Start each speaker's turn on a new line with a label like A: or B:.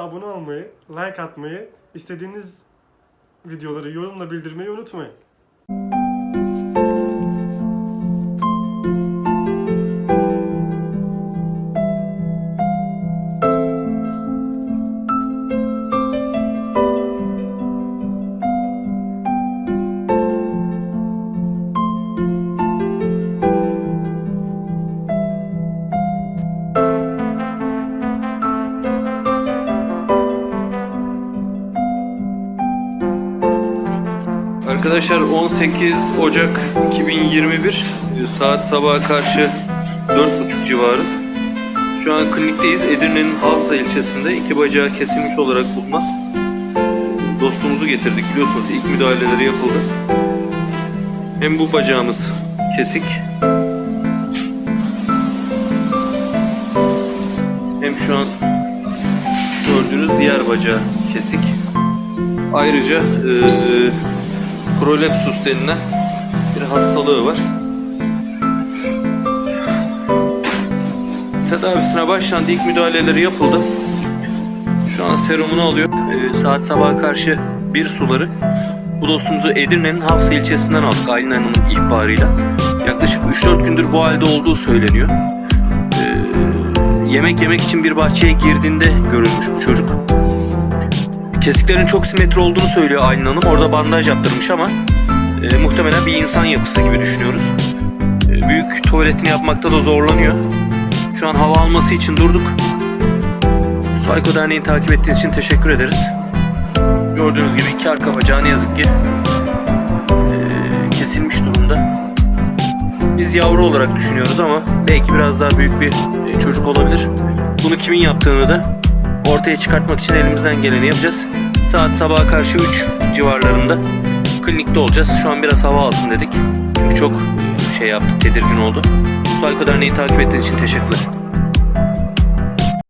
A: Abone olmayı, like atmayı, istediğiniz videoları yorumla bildirmeyi unutmayın.
B: Arkadaşlar 18 Ocak 2021 e, saat sabaha karşı 4.30 civarı. Şu an klinikteyiz. Edirne'nin Havsa ilçesinde iki bacağı kesilmiş olarak bulunan dostumuzu getirdik. Biliyorsunuz ilk müdahaleleri yapıldı. Hem bu bacağımız kesik hem şu an gördüğünüz diğer bacağı kesik. Ayrıca e, prolepsus denilen bir hastalığı var. Tedavisine başlandı. ilk müdahaleleri yapıldı. Şu an serumunu alıyor. Ee, saat sabaha karşı bir suları. Bu dostumuzu Edirne'nin Hafsa ilçesinden aldık Aylin ihbarıyla. Yaklaşık 3-4 gündür bu halde olduğu söyleniyor. Ee, yemek yemek için bir bahçeye girdiğinde görülmüş bu çocuk. Kesiklerin çok simetri olduğunu söylüyor Aylin Hanım. Orada bandaj yaptırmış ama e, muhtemelen bir insan yapısı gibi düşünüyoruz. E, büyük tuvaletini yapmakta da zorlanıyor. Şu an hava alması için durduk. Psycho Derneği'ni takip ettiğiniz için teşekkür ederiz. Gördüğünüz gibi iki arka bacağı ne yazık ki e, kesilmiş durumda. Biz yavru olarak düşünüyoruz ama belki biraz daha büyük bir e, çocuk olabilir. Bunu kimin yaptığını da ortaya çıkartmak için elimizden geleni yapacağız. Saat sabaha karşı 3 civarlarında klinikte olacağız. Şu an biraz hava alsın dedik. Çünkü çok şey yaptı, tedirgin oldu. Psycho Derneği'ni takip ettiğiniz için teşekkürler.